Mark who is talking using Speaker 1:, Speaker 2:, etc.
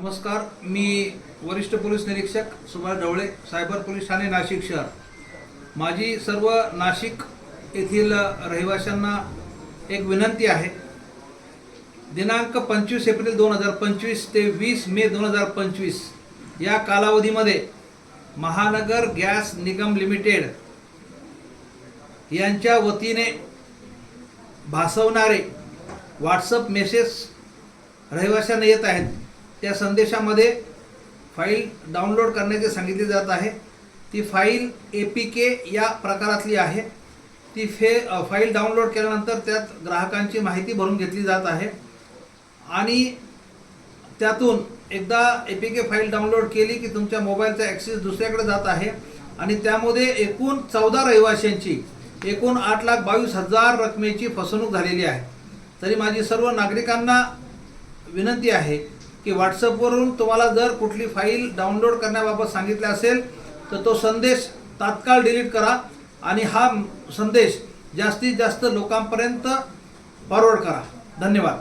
Speaker 1: नमस्कार मी वरिष्ठ पोलीस निरीक्षक सुभाष ढवळे सायबर पोलीस ठाणे नाशिक शहर. माझी सर्व नाशिक येथील रहिवाशांना एक विनंती आहे. दिनांक पंचवीस एप्रिल दोन हजार पंचवीस ते वीस मे दोन हजार पंचवीस या कालावधीमध्ये महानगर गॅस निगम लिमिटेड यांच्या वतीने भासवणारे व्हॉट्सअप मेसेज रहिवाशांना येत आहेत. त्या संदेशामध्ये फाईल डाउनलोड करण्याचे सांगितले जात आहे. ती फाईल ए पी के या प्रकारातली आहे. ती फे फाईल डाउनलोड केल्यानंतर त्यात ग्राहकांची माहिती भरून घेतली जात आहे. आणि त्यातून एकदा A P K file download केली की तुमच्या मोबाईलचा ॲक्सेस दुसऱ्याकडे जात आहे. आणि त्यामध्ये एकूण चौदा रहिवाशांची एकूण आठ लाख बावीस हजार रकमेची फसवणूक झालेली आहे. तरी माझी सर्व नागरिकांना विनंती आहे की व्हॉट्सअपवरून तुम्हाला जर कुठली फाईल डाउनलोड करण्याबाबत सांगितले असेल तर तो संदेश तात्काळ डिलीट करा आणि हा संदेश जास्तीत जास्त लोकांपर्यंत फॉरवर्ड करा. धन्यवाद.